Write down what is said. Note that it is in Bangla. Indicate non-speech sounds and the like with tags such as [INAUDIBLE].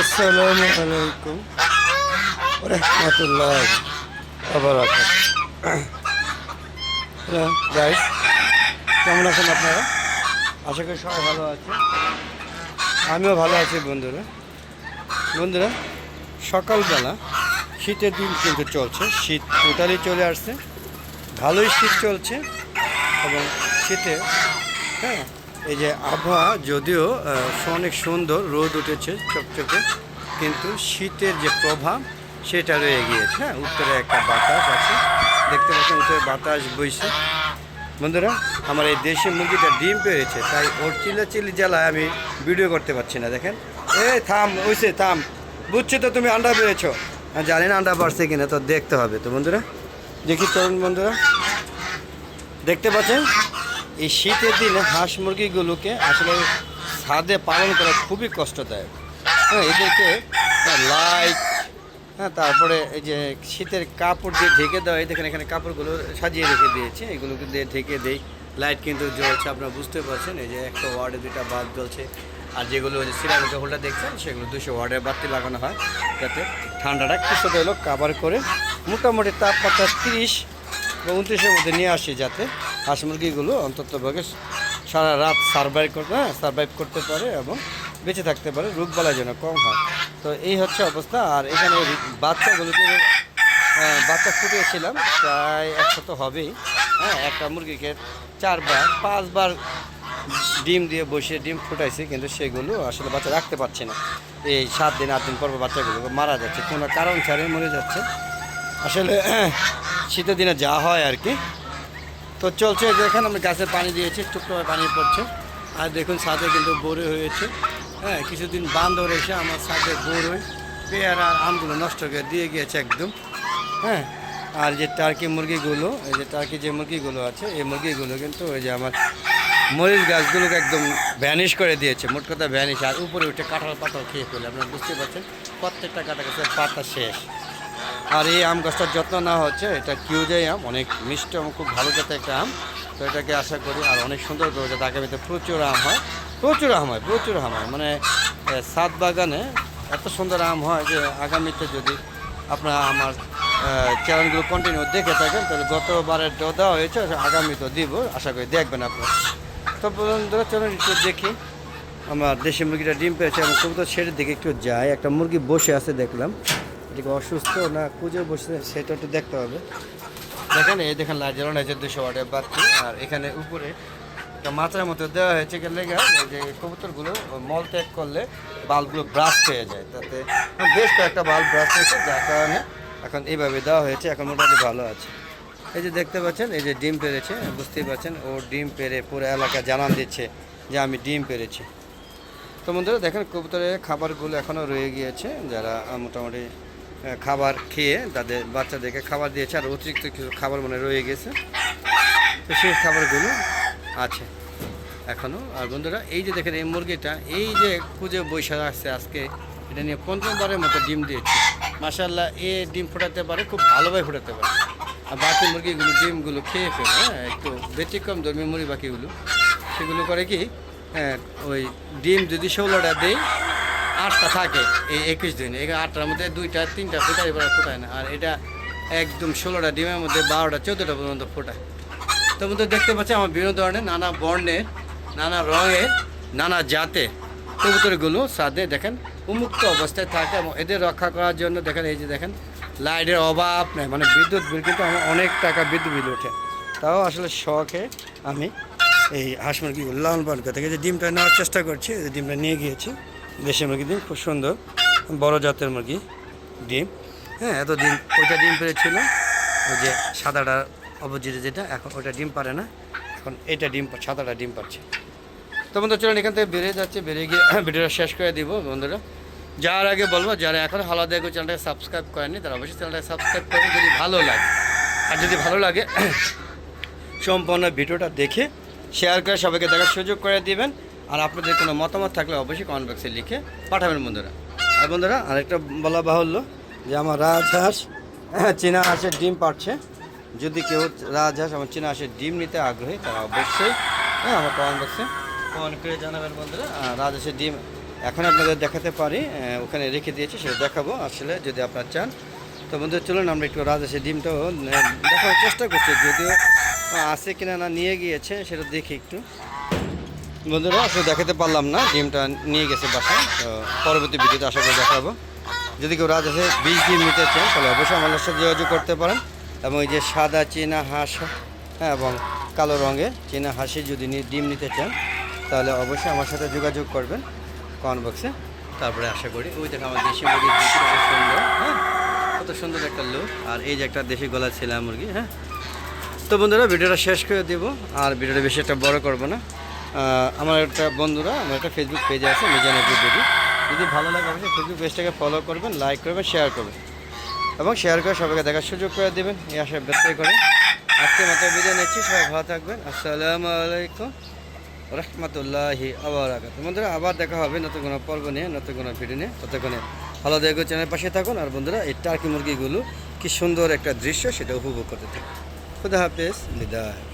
আসসালামু আলাইকুম। রহমতুল্লাহ। হ্যালো গাইস কেমন আছেন আপনারা? আশা করি সবাই ভালো আছে আমিও ভালো আছি, বন্ধুরা। বন্ধুরা, সকালবেলা শীতের দিন কিন্তু চলছে। শীত টোটালি চলে আসছে। ভালোই শীত চলছে। এবং শীতে হ্যাঁ এই যে আবহাওয়া, যদিও অনেক সুন্দর, রোদ উঠেছে চকচকে, কিন্তু শীতের যে প্রভাব, সেটা রয়ে গিয়েছে। হ্যাঁ উত্তরে একটা বাতাস আছে, দেখতে পাচ্ছেন উত্তরে বাতাস বইছে। বন্ধুরা, আমার এই দেশি মুরগিটা ডিম পেয়েছে তাই ওর চিল্লাচিল্লি জ্বালায় আমি ভিডিও করতে পারছি না, দেখেন। এ থাম, ওইসে থাম, বুঝছি তো তুমি আন্ডা পেয়েছ আমি জানি না আন্ডা পারছে কিনা, তো দেখতে হবে তো বন্ধুরা। দেখি তরুণ বন্ধুরা। দেখতে পাচ্ছেন? এই শীতের দিনে হাঁস মুরগিগুলোকে আসলে ছাদে পালন করা খুবই কষ্টদায়ক। হ্যাঁ এদেরকে লাইট হ্যাঁ তারপরে এই যে শীতের কাপড় দিয়ে ঢেকে দেওয়া, এই দেখেন এখানে কাপড়গুলো সাজিয়ে রেখে দিয়েছে। এগুলোকে দিয়ে ঢেকে দেই। লাইট কিন্তু জ্বলছে, আপনারা বুঝতে পারছেন। এই যে একটা ওয়ার্ডে দুটা বাল্ব জ্বলছে। আর যেগুলো সিরামিক হোল্ডার দেখছেন, সেগুলো দুশো ওয়ার্ডের বাতি লাগানো হয়। যাতে ঠান্ডাটা কিছুটা হলো কাভার করে মোটামুটি তাপমাত্রা তিরিশ বা উনত্রিশের মধ্যে নিয়ে আসি যাতে হাঁস মুরগিগুলো অন্তত ভাগে সারা রাত সার্ভাইভ করতে হ্যাঁ সার্ভাইভ করতে পারে এবং বেঁচে থাকতে পারে রোগবালাই যেন কম হয়। তো এই হচ্ছে অবস্থা। আর এখানে বাচ্চাগুলোকে বাচ্চা ফুটিয়েছিলাম প্রায় একশত হবেই। হ্যাঁ একটা মুরগিকে চারবার, পাঁচবার ডিম দিয়ে বসিয়ে ডিম ফুটাইছি, কিন্তু সেগুলো আসলে বাচ্চা রাখতে পারছে না। এই সাত দিন, আট দিন পর বাচ্চাগুলো মারা যাচ্ছে। কোনো কারণ ছাড়াই মরে যাচ্ছে। আসলে, [CLEARS THROAT] শীতের দিনে যা হয় আর কি তো চলছে দেখেন আমি গাছে পানি দিয়েছি টুকরো পানি পড়ছে। আর দেখুন ছাদে কিন্তু বোরে হয়েছে। হ্যাঁ কিছুদিন বান্ধব এসে আমার ছাদে হয়ে পেয়ারা আর আমগুলো নষ্ট করে দিয়ে গিয়েছে একদম। হ্যাঁ আর যে টার্কি মুরগিগুলো, এই যে টার্কি যে মুরগিগুলো আছে, এই মুরগিগুলো কিন্তু ওই যে আমার মরিচ গাছগুলোকে একদম ভ্যানিশ করে দিয়েছে। মোট কথা ভ্যানিশ আর উপরে উঠে কাঁঠাল পাতাও খেয়ে ফেলে। আপনারা বুঝতে পারছেন, প্রত্যেকটা কাটা গাছের পাতা শেষ। আর এই আম গাছটার যত্ন নেওয়া হচ্ছে। এটা কিউজাই আম, অনেক মিষ্টি এবং খুব ভালো জাতের একটা আম। তো এটাকে আশা করি আর অনেক সুন্দর করে যাতে আগামীতে প্রচুর আম হয়। প্রচুর আম হয়, প্রচুর আম হয়। মানে সাত বাগানে এত সুন্দর আম হয় যে আগামীতে যদি আপনারা আমার চ্যানেলগুলো কন্টিনিউ দেখে থাকেন, তাহলে গতবারের দেওয়া হয়েছে আগামীতেও দিব। আশা করি দেখবেন আপনারা। তো বন্ধুরা, চলুন একটু দেখি। আমার দেশি মুরগিটা ডিম পেয়েছে এবং কবুতর ছেড়ে দিকে একটু যায়। একটা মুরগি বসে আছে, দেখলাম। এদিকে অসুস্থ, না কুজে বসে, সেটা একটু দেখতে হবে। দেখেন, এই দেখেন লাইট জ্বালানো হয়েছে, দুশো ওয়াটের বাতি। আর এখানে উপরে একটা মাত্রার মতো দেওয়া হয়েছে লেগে যে কবুতরগুলো মল ত্যাগ করলে বাল্বগুলো ব্রাশ হয়ে যায়। তাতে বেশ কয়েকটা বাল্ব ব্রাশ হয়েছে, যার কারণে এখন এইভাবে দেওয়া হয়েছে, এখন মোটামুটি ভালো আছে। এই যে দেখতে পাচ্ছেন, এই যে ডিম পেরেছে, বুঝতেই পারছেন ও ডিম পেরে পুরো এলাকা জানান দিচ্ছে যে আমি ডিম পেরেছি। তো বন্ধুরা, দেখেন কবুতরের খাবারগুলো এখনও রয়ে গিয়েছে, যারা মোটামুটি খাবার খেয়ে তাদের বাচ্চাদেরকে খাবার দিয়েছে আর অতিরিক্ত কিছু খাবার মনে রয়ে গেছে। তো সেই খাবারগুলো আছে এখনও আর বন্ধুরা, এই যে দেখেন এই মুরগিটা, এই যে খুঁজে বৈশাখ আসছে আজকে, এটা নিয়ে পঞ্চমবারের মতো ডিম দিয়েছে। মাসাল্লাহ এ ডিম ফোটাতে পারে, খুব ভালোভাবে ফোটাতে পারে। আর বাকি মুরগিগুলো, ডিমগুলো খেয়ে ফেলে হ্যাঁ একটু ব্যতিক্রম ধর্মী মুরগি বাকিগুলো। সেগুলো করে কি হ্যাঁ ওই ডিম যদি ষোলোটা দেই আটটা থাকে এই একুশ দিন। এই আটটার মধ্যে দুইটা, তিনটা ফোটাই এবার ফোটায় না। আর এটা একদম ষোলোটা ডিমের মধ্যে বারোটা, চোদ্দোটা পর্যন্ত ফোটায়। তো বন্ধু দেখতে পাচ্ছি আমার বিভিন্ন ধরনের নানা বর্ণের, নানা রঙের, নানা জাতে কবুতরগুলো সাদে দেখেন উন্মুক্ত অবস্থায় থাকে এবং এদের রক্ষা করার জন্য দেখেন, এই যে দেখেন, লাইটের অভাব নেই। মানে বিদ্যুৎ বিল কিন্তু আমার অনেক টাকা বিদ্যুৎ বিল ওঠে। তাও আসলে শখে আমি এই হাঁস মুরগিগুলো লালন পালন করে থাকি। যে ডিমটা নেওয়ার চেষ্টা করছি ডিমটা নিয়ে গিয়েছি। দেশি মুরগি ডিম, খুব সুন্দর। বড় জাতের মুরগি ডিম। হ্যাঁ এতদিন ওইটা ডিম পেরেছিল। ওই যে সাদাটা অপোজিটে যেটা, এখন ওটা ডিম পারে না। এখন এটা ডিম, সাদাটা ডিম পাচ্ছে তো বন্ধু, চলুন এখান থেকে বেরিয়ে যাচ্ছে। বেরিয়ে গিয়ে [COUGHS] ভিডিওটা শেষ করে দিব বন্ধুরা। যার আগে বলব, যারা এখন হালা দেখো চ্যানেলটাকে সাবস্ক্রাইব করেনি তারা অবশ্যই চ্যানেলটাকে সাবস্ক্রাইব করবে যদি ভালো লাগে, আর যদি ভালো লাগে, [COUGHS] সম্পূর্ণ ভিডিওটা দেখে শেয়ার করে সবাইকে দেখার সুযোগ করে দিবেন। আর আপনাদের কোনো মতামত থাকলে অবশ্যই কমেন্ট বক্সে লিখে পাঠাবেন বন্ধুরা। আর বন্ধুরা আরেকটা বলা বাহুল্য যে আমার রাজহাঁস হ্যাঁ, চীনা হাঁসের ডিম পাচ্ছে যদি কেউ রাজহাঁস আমার চীনা হাঁসের ডিম নিতে আগ্রহী তারা অবশ্যই হ্যাঁ আমার কমেন্ট বক্সে কমেন্ট করে জানাবেন বন্ধুরা। রাজহাঁসের ডিম এখন আপনাদের দেখাতে পারি ওখানে রেখে দিয়েছি সেটা দেখাবো। আসলে যদি আপনার চান তো বন্ধু চলুন আমরা একটু রাজহাঁসের ডিমটাও দেখার চেষ্টা করছি। যদিও আছে কিনা না নিয়ে গিয়েছে সেটা দেখি একটু। বন্ধুরা, আসলে দেখাতে পারলাম না, ডিমটা নিয়ে গেছে বাসায়, তো পরবর্তী ভিডিওতে আশা করি দেখাবো। যদি কেউ রাজহাঁসের বীজ ডিম নিতে চান তাহলে অবশ্যই আমাদের সাথে যোগাযোগ করতে পারেন। এবং এই যে সাদা চীনা হাঁস হ্যাঁ এবং কালো রঙের চীনা হাঁসি যদি ডিম নিতে চান, তাহলে অবশ্যই আমার সাথে যোগাযোগ করবেন কমেন্ট বক্সে। তারপরে আশা করি, ওই দেখো আমার দেশি কত সুন্দর হ্যাঁ কত সুন্দর একটা লুক আর এই যে একটা দেশি গলা ছিলা মুরগি হ্যাঁ। তো বন্ধুরা, ভিডিওটা শেষ করে দেবো, আর ভিডিওটা বেশি একটা বড় করব না। আমার একটা বন্ধুরা, আমার একটা ফেসবুক পেজ আছে, মিজান বেবি যদি ভালো লাগে, অবশ্যই ফেসবুক পেজটাকে ফলো করবেন লাইক করবেন শেয়ার করবেন। এবং শেয়ার করে সবাইকে দেখার সুযোগ করে দেবেন, এই আশা ব্যক্ত করে। আজকে মাত্র বিদায় নিচ্ছি, সবাই ভালো থাকবেন। আসসালামু আলাইকুম রহমতুল্লাহি আবার বন্ধুরা, আবার দেখা হবে নতুন কোনো পর্ব নিয়ে, নতুন কোনো ভিডিও নিয়ে। ততক্ষণে ভালো দেখো চ্যানেলের পাশে থাকুন। আর বন্ধুরা, এই টার্কি মুরগিগুলো কি সুন্দর একটা দৃশ্য, সেটা উপভোগ করতে থাকুন। খুদা হাফেজ, বিদায়।